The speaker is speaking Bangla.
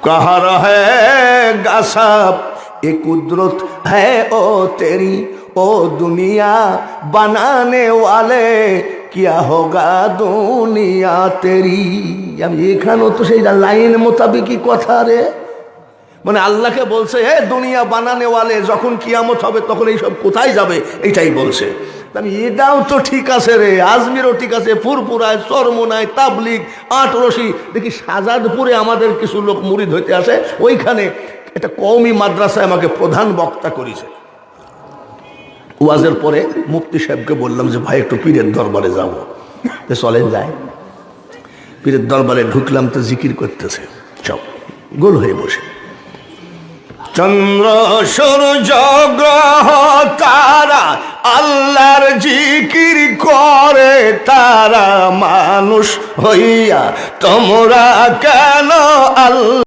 कहा है गसब ये कुदरत है ओ तेरी ओ दुनिया बनाने वाले क्या होगा दुनिया तेरी আমি এখানেও তো সেই লাইন মোতাবেকই কথা রে মানে আল্লাহকে বলছে হে দুনিয়া বানানে ওয়ালে যখন কিয়ামত হবে তখন এইসব কোথায় যাবে এটাই বলছে এটাও তো ঠিক আছে রে, আজমিরও ঠিক আছে ফুরপুরায় চরমোনায়, তাবলিগ, আট রশি। দেখি সাজাদপুরে আমাদের কিছু লোক মুড়িদ হইতে আসে, ওইখানে একটা কওমি মাদ্রাসায় আমাকে প্রধান বক্তা করেছে। ওয়াজের পরে মুফতি সাহেবকে বললাম যে, ভাই, একটু পীরের দরবারে যাব। চলেন যায় পীরের দরবারে ঢুকলাম তো জিকির করতেছে। সব গোল হয়ে বসে। চন্দ্র সূর্য গ্রহ তারা করে তারা মানুষ হইয়া তোমরা কেন আল্লাহ